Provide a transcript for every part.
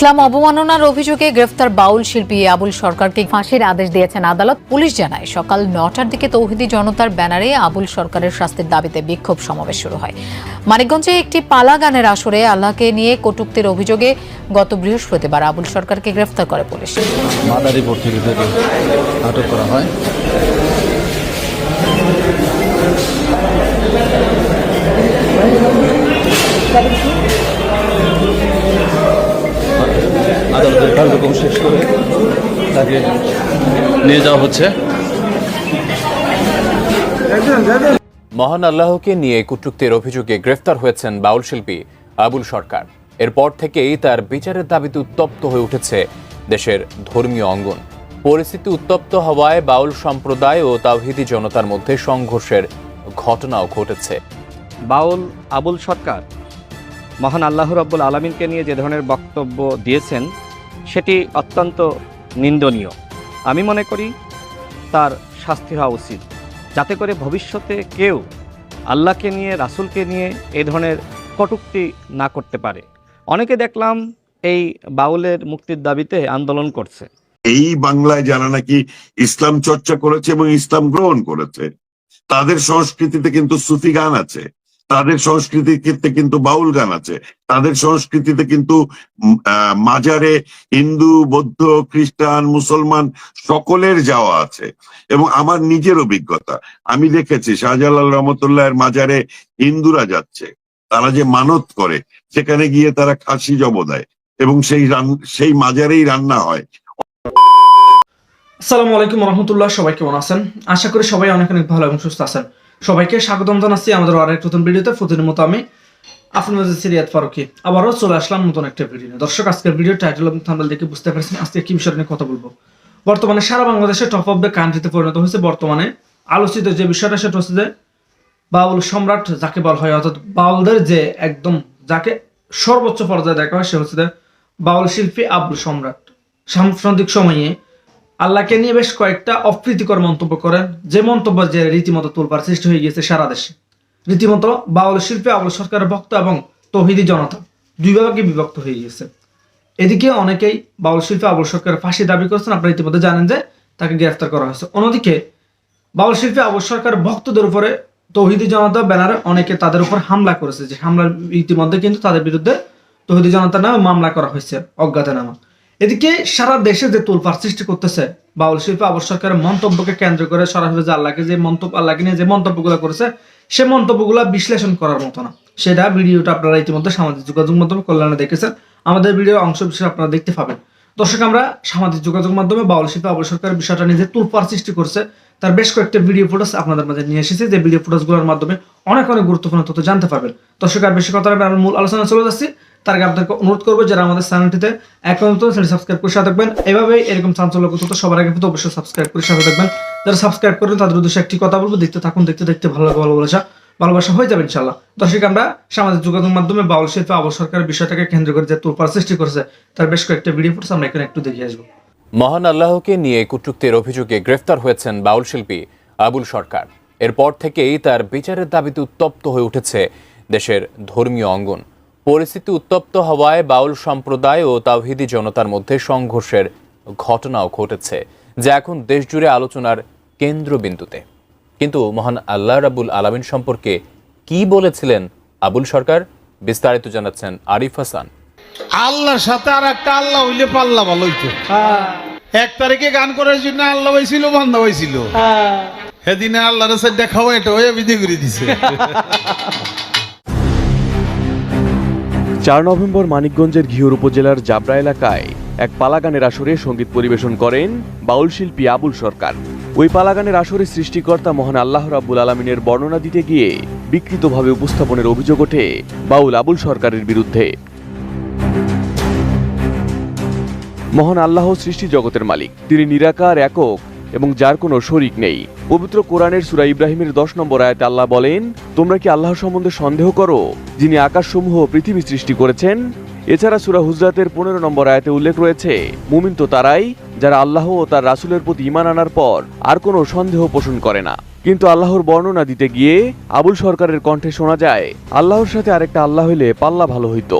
ইসলাম অবমাননার অভিযোগে গ্রেফতার বাউল শিল্পী আবুল সরকারকে ফাঁসির আদেশ দিয়েছেন আদালত। পুলিশ জানায়, সকাল নটার দিকে তৌহিদি জনতার ব্যানারে আবুল সরকারের শাস্তির দাবিতে বিক্ষোভ সমাবেশ শুরু হয়। মানিকগঞ্জে একটি পালা গানের আসরে আল্লাহকে নিয়ে কটুক্তির অভিযোগে গত বৃহস্পতিবার আবুল সরকারকে গ্রেফতার করে পুলিশ। আটক করা হয়। নিয়ে যাওয়া হচ্ছে। মহান আল্লাহকে নিয়ে কটূক্তির অভিযোগে গ্রেফতার হয়েছেন বাউল শিল্পী আবুল সরকার। এরপর থেকেই তার বিচারের দাবিতে উত্তপ্ত হয়ে উঠেছে দেশের ধর্মীয় অঙ্গন। পরিস্থিতি উত্তপ্ত হওয়ায় বাউল সম্প্রদায় ও তাওহিদি জনতার মধ্যে সংঘর্ষের ঘটনাও ঘটেছে। বাউল আবুল সরকার মহান আল্লাহ রব্বুল আলমিনকে নিয়ে যে ধরনের বক্তব্য দিয়েছেন সেটি অত্যন্ত নিন্দনীয়। আমি মনে করি তার শাস্তি হওয়া উচিত। যাতে করে ভবিষ্যতে কেউ আল্লাহকে নিয়ে, রাসুলকে নিয়ে এ ধরনের কটুক্তি না করতে পারে। অনেকে দেখলাম এই বাউলের মুক্তির দাবিতে আন্দোলন করছে। এই বাংলায় যারা নাকি ইসলাম চর্চা করেছে এবং ইসলাম গ্রহণ করেছে, তাদের সংস্কৃতিতে কিন্তু সুফি গান আছে। তাদের সংস্কৃতিতে কিন্তু বাউল গান আছে। তাদের সংস্কৃতিতে কিন্তু মাজারে হিন্দু, বৌদ্ধ, খ্রিস্টান, মুসলমান সকলের যাওয়া আছে। এবং আমার নিজের অভিজ্ঞতা, আমি দেখেছি শাহজালাল রহমতুল্লাহের মাজারে হিন্দুরা যাচ্ছে। তারা যে মানত করে, সেখানে গিয়ে তারা খাসি জব দেয় এবং সেই সেই মাজারেই রান্না হয়। আসসালামু আলাইকুম রহমতুল্লাহ, সবাই কেমন আছেন? আশা করি সবাই অনেক অনেক ভালো এবং সুস্থ আছেন। সবাইকে স্বাগতম জানাচ্ছি আমাদের আরেক নতুন ভিডিওতে। প্রতিদিনের মতো আমি আপনার সিরিয়াত ফারুকি। আবারও চলে আসলাম নতুন একটা ভিডিও। দর্শক, আজকের ভিডিও টাইটেল এবং দেখে বুঝতে পারছেন আজকে কি বিষয় নিয়ে কথা বলব। বর্তমানে সারা বাংলাদেশে টপ অফ দ্য কান্ট্রিতে পরিণত হয়েছে বর্তমানে আলোচিত যে বিষয়টা, সেটা হচ্ছে যে বাউল সম্রাট যাকে বলা হয়, অর্থাৎ বাউলদের যে একদম যাকে সর্বোচ্চ পর্যায়ে দেখা হয়, সে হচ্ছে বাউল শিল্পী আব্দুল সম্রাট। সাম্প্রতিক সময়ে আল্লাহকে নিয়ে বেশ কয়েকটা অপ্রীতিকর মন্তব্য করেন। যে মন্তব্য যে রীতিমতো তোলবার সৃষ্টি হয়ে গিয়েছে সারা দেশে। রীতিমতো বাউল শিল্পী আবুল সরকারের ভক্ত এবং তহিদি জনতা দুই ভাগে বিভক্ত হয়ে গিয়েছে। এদিকে অনেকেই বাউল শিল্পী আবুল সরকারের ফাঁসি দাবি করেছেন। আপনারা ইতিমধ্যে জানেন যে তাকে গ্রেফতার করা হয়েছে। অন্যদিকে বাউল শিল্পী আবুল সরকার ভক্তদের উপরে তৌহিদি জনতা ব্যানারে অনেকে তাদের উপর হামলা করেছে। যে হামলার ইতিমধ্যে কিন্তু তাদের বিরুদ্ধে তৌহিদি জনতার নামে মামলা করা হয়েছে অজ্ঞাতনামা। এদিকে সারা দেশে যে তোলপার সৃষ্টি করতেছে, বাউল শিল্পী আবর সরকারের মন্তব্যকে কেন্দ্র করে সরাসরি যে আল্লাহকে যে মন্তব্য আল্লাহকে নিয়ে যে মন্তব্যগুলো করেছে, সে মন্তব্যগুলো বিশ্লেষণ করার মতো না। সেটা ভিডিওটা আপনারা ইতিমধ্যে সামাজিক যোগাযোগ মাধ্যমে কল্যাণে দেখেছেন। আমাদের ভিডিও অংশ বিশেষ আপনারা দেখতে পাবেন। দর্শক, আমরা সামাজিক যোগাযোগ মাধ্যমে বাউল শিল্পী আবর সরকারের বিষয়টা নিয়ে যে তোলপার সৃষ্টি করছে তার বেশ কয়েকটা ভিডিও ফুটেজ আপনাদের মাঝে নিয়ে এসেছি। যে ভিডিও ফুটেজগুলোর মাধ্যমে অনেক অনেক গুরুত্বপূর্ণ তথ্য জানতে পারবেন। দর্শক, আর বেশি কথা আমি মূল আলোচনা চলে যাচ্ছি। তার আগে আপনাকে অনুরোধ করব, যারা আমাদের চ্যানেলটিতে এখন নতুন চ্যানেল সাবস্ক্রাইব করে সাথে থাকবেন। এভাবেই এরকম চাঞ্চল্য তথ্য সবার আগে অবশ্যই সাবস্ক্রাইব করে সাথে থাকবেন। যারা সাবস্ক্রাইব করবেন তাদের উদ্দেশ্যে একটি কথা বলব, দেখতে থাকুন, দেখতে দেখতে ভালো লাগে ভালোবাসা। ভালোবাসা হয়ে যাবে ইনশাল্লাহ দর্শক, আমরা সামাজিক যোগাযোগ মাধ্যমে বাউল শিল্পী আবু সরকারের বিষয়টাকে কেন্দ্র করে যে তোলপাড় সৃষ্টি করেছে, তার বেশ কয়েকটা ভিডিও ফুটেজ আমরা এখানে একটু দেখে আসব। মহান আল্লাহকে নিয়ে কটূক্তির অভিযোগে গ্রেফতার হয়েছেন বাউল শিল্পী আবুল সরকার। এরপর থেকেই তার বিচারের দাবিতে উত্তপ্ত হয়ে উঠেছে দেশের ধর্মীয় অঙ্গন। পরিস্থিতি উত্তপ্ত হওয়ায় বাউল সম্প্রদায় ও তাওহিদি জনতার মধ্যে সংঘর্ষের ঘটনাও ঘটেছে যা এখন দেশজুড়ে আলোচনার কেন্দ্রবিন্দুতে। কিন্তু মহান আল্লাহ রাবুল আলামিন সম্পর্কে কি বলেছিলেন আবুল সরকার? বিস্তারিত জানাচ্ছেন আরিফ হাসান। আল্লাহর সাথে আর একটা আল্লাহ হইলে পাল্লা ভালো হইতো। এক তারিখে গান করার জন্য আল্লাহ হয়েছিল বন্ধ হয়েছিল সেদিনে আল্লাহর সাথে দেখাও এটা হয়ে বিধি করে দিছে। চার নভেম্বর মানিকগঞ্জের ঘিওর উপজেলার জাবরা এলাকায় এক পালাগানের আসরে সংগীত পরিবেশন করেন বাউল শিল্পী আবুল সরকার। ওই পালাগানের আসরে সৃষ্টিকর্তা মহান আল্লাহ রাব্বুল আলমিনের বর্ণনা দিতে গিয়ে বিকৃতভাবে উপস্থাপনের অভিযোগ ওঠে বাউল আবুল সরকারের বিরুদ্ধে। মহান আল্লাহ সৃষ্টি জগতের মালিক। তিনি নিরাকার, একক এবং যার কোনো শরিক নেই। পবিত্র কোরআনের সুরা ইব্রাহিমের দশ নম্বর আয়াতে আল্লাহ বলেন, তোমরা কি আল্লাহ সম্বন্ধে সন্দেহ করো, যিনি আকাশসমূহ পৃথিবী সৃষ্টি করেছেন? এছাড়া সুরা হুজরাতের পনেরো নম্বর আয়াতে উল্লেখ রয়েছে, মুমিন তো তারাই, যারা আল্লাহ ও তার রাসূলের প্রতি ঈমান আনার পর আর কোনো সন্দেহ পোষণ করে না। কিন্তু আল্লাহর বর্ণনা দিতে গিয়ে আবুল সরকারের কণ্ঠে শোনা যায়, আল্লাহর সাথে আরেকটা আল্লাহ হইলে পাল্লা ভালো হইতো।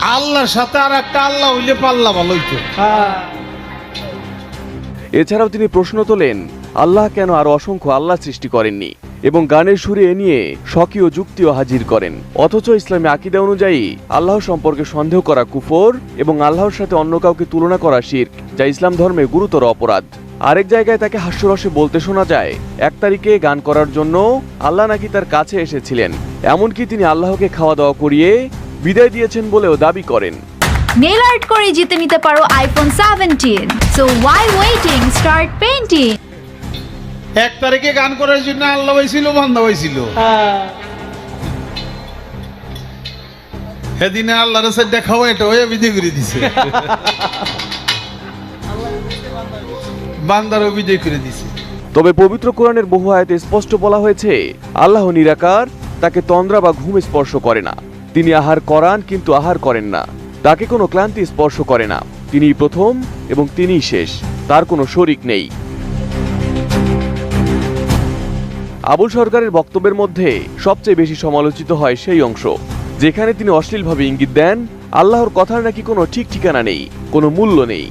আল্লাহর সাথে আর একটা আল্লাহ হইলে পাল্লা ভালো হইতো। এছাড়াও তিনি প্রশ্ন তোলেন, আল্লাহ কেন আরও অসংখ্য আল্লাহ সৃষ্টি করেননি এবং গানের সুরে এ নিয়ে স্বকীয় যুক্তিও হাজির করেন। অথচ ইসলামী আকিদা অনুযায়ী আল্লাহ সম্পর্কে সন্দেহ করা কুফর এবং আল্লাহর সাথে অন্য কাউকে তুলনা করা শির্ক, যা ইসলাম ধর্মে গুরুতর অপরাধ। আরেক জায়গায় তাকে হাস্যরসে বলতে শোনা যায়, এক তারিখে গান করার জন্য আল্লাহ নাকি তার কাছে এসেছিলেন, এমনকি তিনি আল্লাহকে খাওয়া দাওয়া করিয়ে বিদায় দিয়েছেন বলেও দাবি করেন। নেল আর্ট করে জিতে নিতে পারো iPhone seventeen so why waiting start painting এক তারিখে গান করার জন্য আল্লাহ হয়েছিল বান্ধা হয়েছিল। সেদিনে আল্লাহর সাথে দেখাও এটা হয়ে বিধি করে দিছে। বান্দারও বিজয় করে দিছে। তবে পবিত্র কোরআনের বহু আয়াতে স্পষ্ট বলা হয়েছে আল্লাহ নিরাকার তাকে তন্দ্রা বা ঘুম স্পর্শ করে না। তিনি আহার করান কিন্তু আহার করেন না। তাকে কোনো ক্লান্তি স্পর্শ করে না। তিনি প্রথম এবং তিনিই শেষ। তার কোনো শরিক নেই। আবুল সরকারের বক্তব্যের মধ্যে সবচেয়ে বেশি সমালোচিত হয় সেই অংশ, যেখানে তিনি অশ্লীলভাবে ইঙ্গিত দেন, আল্লাহর কথার নাকি কোনো ঠিক ঠিকানা নেই, কোনো মূল্য নেই।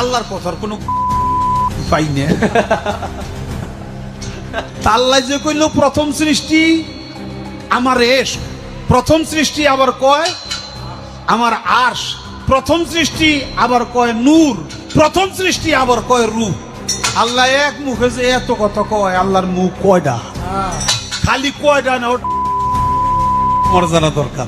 আল্লাহর কথার কোনো পাই না আল্লাহ যে কইল, প্রথম সৃষ্টি আমার এস প্রথম সৃষ্টি আবার কয়? আমার আশ প্রথম সৃষ্টি আবার কয় নূর। প্রথম সৃষ্টি আবার কয় রূপ। আল্লাহ এক মুখে যে এত কথা কয়, আল্লাহর মুখ কয়টা খালি কয়টা না জানা দরকার।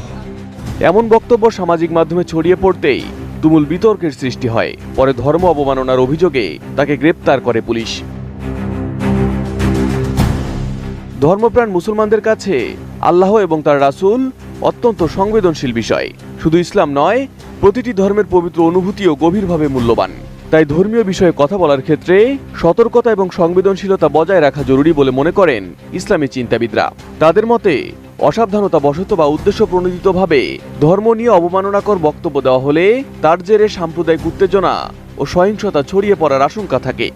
এমন বক্তব্য সামাজিক মাধ্যমে ছড়িয়ে পড়তেই তুমুল বিতর্কের সৃষ্টি হয়। পরে ধর্ম অবমাননার অভিযোগে তাকে গ্রেপ্তার করে পুলিশ। ধর্মপ্রাণ মুসলমানদের কাছে আল্লাহ এবং তার রাসূল অত্যন্ত সংবেদনশীল বিষয়। শুধু ইসলাম নয়, প্রতিটি ধর্মের পবিত্র অনুভূতিও গভীরভাবে মূল্যবান। তাই ধর্মীয় বিষয়ে কথা বলার ক্ষেত্রে সতর্কতা এবং সংবেদনশীলতা বজায় রাখা জরুরি বলে মনে করেন ইসলামী চিন্তাবিদরা। তাদের মতে অসাবধানতা বশত বা উদ্দেশ্য প্রণোদিতভাবে ধর্ম নিয়ে অবমাননাকর বক্তব্য দেওয়া হলে তার জেরে সাম্প্রদায়িক উত্তেজনা ও সহিংসতা ছড়িয়ে পড়ার আশঙ্কা থাকে।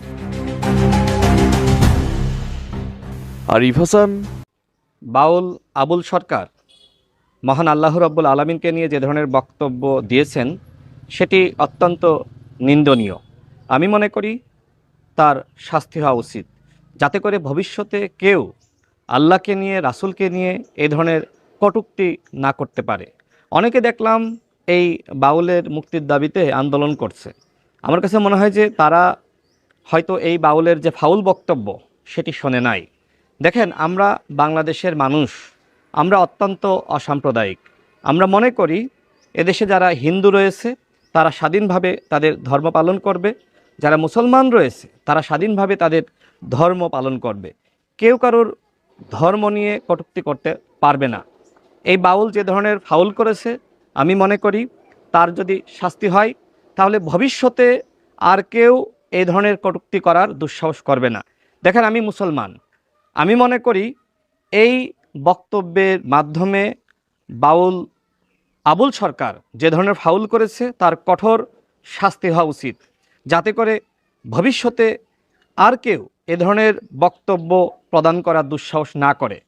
আরিফ হাসান বাউল আবুল সরকার মহান আল্লাহ রব্বুল আলমিনকে নিয়ে যে ধরনের বক্তব্য দিয়েছেন, সেটি অত্যন্ত নিন্দনীয়। আমি মনে করি তার শাস্তি হওয়া উচিত। যাতে করে ভবিষ্যতে কেউ আল্লাহকে নিয়ে, রাসূলকে নিয়ে এ ধরনের কটুক্তি না করতে পারে। অনেকে দেখলাম এই বাউলের মুক্তির দাবিতে আন্দোলন করছে। আমার কাছে মনে হয় যে তারা হয়তো এই বাউলের যে ফাউল বক্তব্য, সেটি শোনে নাই। দেখেন, আমরা বাংলাদেশের মানুষ, আমরা অত্যন্ত অসাম্প্রদায়িক। আমরা মনে করি, এদেশে যারা হিন্দু রয়েছে, তারা স্বাধীনভাবে তাদের ধর্ম পালন করবে। যারা মুসলমান রয়েছে, তারা স্বাধীনভাবে তাদের ধর্ম পালন করবে। কেউ কারোর ধর্ম নিয়ে কটূক্তি করতে পারবে না। এই বাউল যে ধরনের ফাউল করেছে, আমি মনে করি, তার যদি শাস্তি হয়, তাহলে ভবিষ্যতে আর কেউ এই ধরনের কটূক্তি করার দুঃসাহস করবে না। দেখেন, আমি মুসলমান। আমি মনে করি এই বক্তব্যের মাধ্যমে বাউল, আবুল সরকার যে ধরনের ফাউল করেছে তার কঠোর শাস্তি হওয়া উচিত। যাতে করে ভবিষ্যতে আর কেউ এ ধরনের বক্তব্য প্রদান করার দুঃসাহস না করে।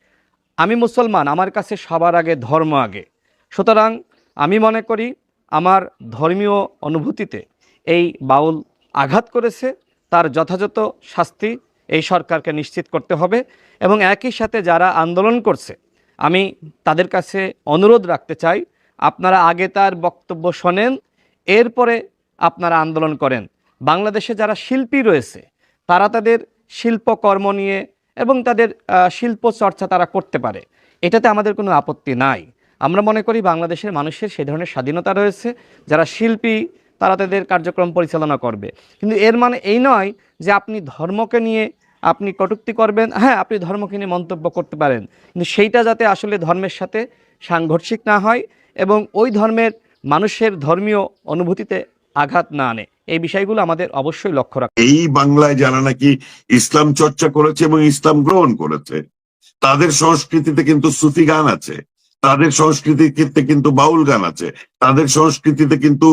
আমি মুসলমান, আমার কাছে সবার আগে ধর্ম আগে। সুতরাং আমি মনে করি আমার ধর্মীয় অনুভূতিতে এই বাউল আঘাত করেছে, তার যথাযথ শাস্তি এই সরকারকে নিশ্চিত করতে হবে এবং একই সাথে যারা আন্দোলন করছে, আমি তাদের কাছে অনুরোধ রাখতে চাই, আপনারা আগে তার বক্তব্য শোনেন, এরপরে আপনারা আন্দোলন করেন। বাংলাদেশে যারা শিল্পী রয়েছে, তারা তাদের শিল্পকর্ম নিয়ে এবং তাদের শিল্প চর্চা তারা করতে পারে। এটাতে আমাদের কোনো আপত্তি নাই। আমরা মনে করি বাংলাদেশের মানুষের সেই ধরনের স্বাধীনতা রয়েছে, যারা শিল্পী, তারা তাদের কার্যক্রম পরিচালনা করবে। কিন্তু এর মানে এই নয় যে আপনি ধর্মকে নিয়ে আপনি কটুক্তি করবেন। হ্যাঁ আপনি ধর্মকে নিয়ে মন্তব্য করতে পারেন। কিন্তু সেইটা যাতে আসলে ধর্মের সাথে সাংঘর্ষিক না হয় এবং ওই ধর্মের মানুষের ধর্মীয় অনুভূতিতে আঘাত না আনে। এই বিষয়গুলো আমাদের অবশ্যই লক্ষ্য রাখা এই বাংলায় যারা নাকি ইসলাম চর্চা করেছে এবং ইসলাম গ্রহণ করেছে, তাদের সংস্কৃতিতে কিন্তু সুফি গান আছে। তাদের সংস্কৃতিতে কিন্তু বাউল গান আছে। তাদের সংস্কৃতিতে কিন্তু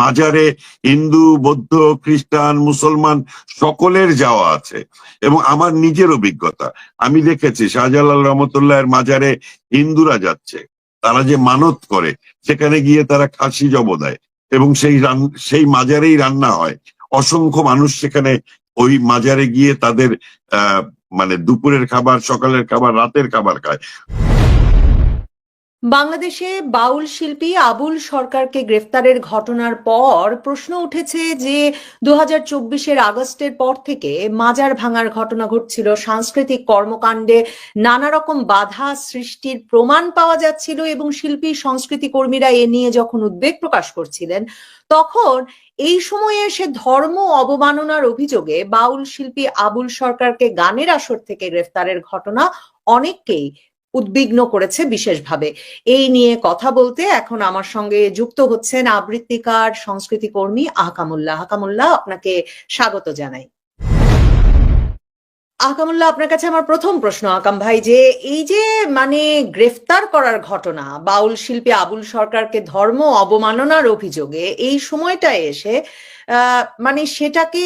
মাজারে হিন্দু, বৌদ্ধ, খ্রিস্টান, মুসলমান সকলের যাওয়া আছে। এবং আমার নিজের অভিজ্ঞতা, আমি দেখেছি শাহজালাল রহমতুল্লাহের মাজারে হিন্দুরা যাচ্ছে। তারা যে মানত করে, সেখানে গিয়ে তারা খাসি জব দেয় এবং সেই সেই মাজারেই রান্না হয়। অসংখ্য মানুষ সেখানে ওই মাজারে গিয়ে তাদের মানে দুপুরের খাবার, সকালের খাবার, রাতের খাবার খায়। বাংলাদেশে বাউল শিল্পী আবুল সরকারকে গ্রেফতারের ঘটনার পর প্রশ্ন উঠেছে যে দু হাজার চব্বিশের আগস্টের পর থেকে মাজার ভাঙার ঘটনা ঘটছিল। সাংস্কৃতিক কর্মকাণ্ডে নানা রকম বাধা সৃষ্টির প্রমাণ পাওয়া যাচ্ছিল এবং শিল্পী সংস্কৃতি কর্মীরা এ নিয়ে যখন উদ্বেগ প্রকাশ করছিলেন, তখন এই সময়ে এসে ধর্ম অবমাননার অভিযোগে বাউল শিল্পী আবুল সরকারকে গানের আসর থেকে গ্রেফতারের ঘটনা অনেককেই উদ্বিগ্ন করেছে বিশেষভাবে। এই নিয়ে কথা বলতে এখন আমার সঙ্গে যুক্ত হচ্ছেন আবৃত্তিকার সংস্কৃতি কর্মী আহকামুল্লাহ আহকামুল্লাহ আপনাকে স্বাগত জানাই। আহকামুল্লাহ আপনার কাছে আমার প্রথম প্রশ্ন, আকাম ভাই, যে এই যে মানে গ্রেফতার করার ঘটনা, বাউল শিল্পী আবুল সরকারকে ধর্ম অবমাননার অভিযোগে এই সময়টায় এসে মানে সেটাকে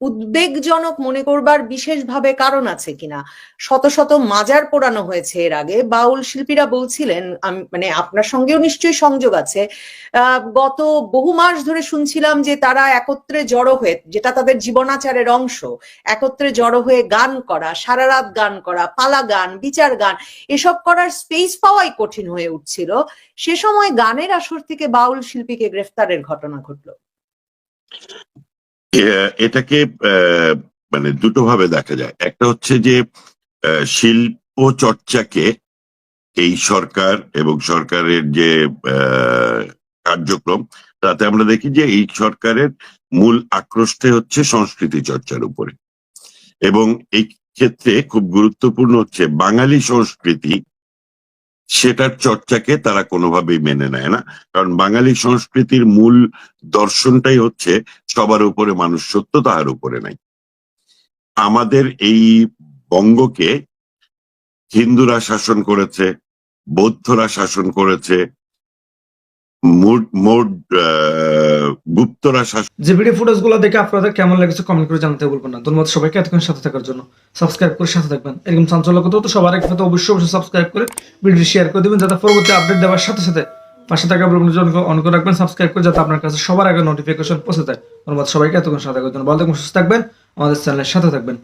উদ্বেগজনক মনে করবার বিশেষভাবে কারণ আছে কিনা? শত শত মাজার পোড়ানো হয়েছে এর আগে। বাউল শিল্পীরা বলছিলেন মানে আপনার সঙ্গেও নিশ্চয়ই সংযোগ আছে গত বহু মাস ধরে শুনছিলাম যে তারা একত্রে জড়ো হয়ে, যেটা তাদের জীবনাচারের অংশ, একত্রে জড়ো হয়ে গান করা সারা রাত গান করা, পালা গান, বিচার গান, এসব করার স্পেস পাওয়াই কঠিন হয়ে উঠছিল। সে সময় গানের আসর থেকে বাউল শিল্পীকে গ্রেফতারের ঘটনা ঘটলো। এটাকে মানে দুটো ভাবে দেখা যায়। একটা হচ্ছে যে শিল্প চর্চাকে এই সরকার এবং সরকারের যে কার্যক্রম, তাতে আমরা দেখি যে এই সরকারের মূল আক্রোশটা হচ্ছে সংস্কৃতি চর্চার উপরে। এবং এই ক্ষেত্রে খুব গুরুত্বপূর্ণ হচ্ছে বাঙালি সংস্কৃতি সেটার চর্চাকে তারা কোনোভাবেই মেনে নেয় না। কারণ বাঙালি সংস্কৃতির মূল দর্শনটাই হচ্ছে সবার উপরে মানুষ সত্য তাহার উপরে নাই। আমাদের এই বঙ্গকে হিন্দুরা শাসন করেছে, বৌদ্ধরা শাসন করেছে সাথে অবশ্যই অবশ্যই সাবস্ক্রাইব করে শেয়ার করে যাতে আপডেট দেওয়ার সাথে সাথে রাখবেন সাবস্ক্রাইব করে যাতে আপনার কাছে সবার আগে নোটিফিকেশন পৌঁছে সবাইকে, এতক্ষণ সাথে ভালো থাকবেন আমাদের চ্যানেলের সাথে থাকবেন।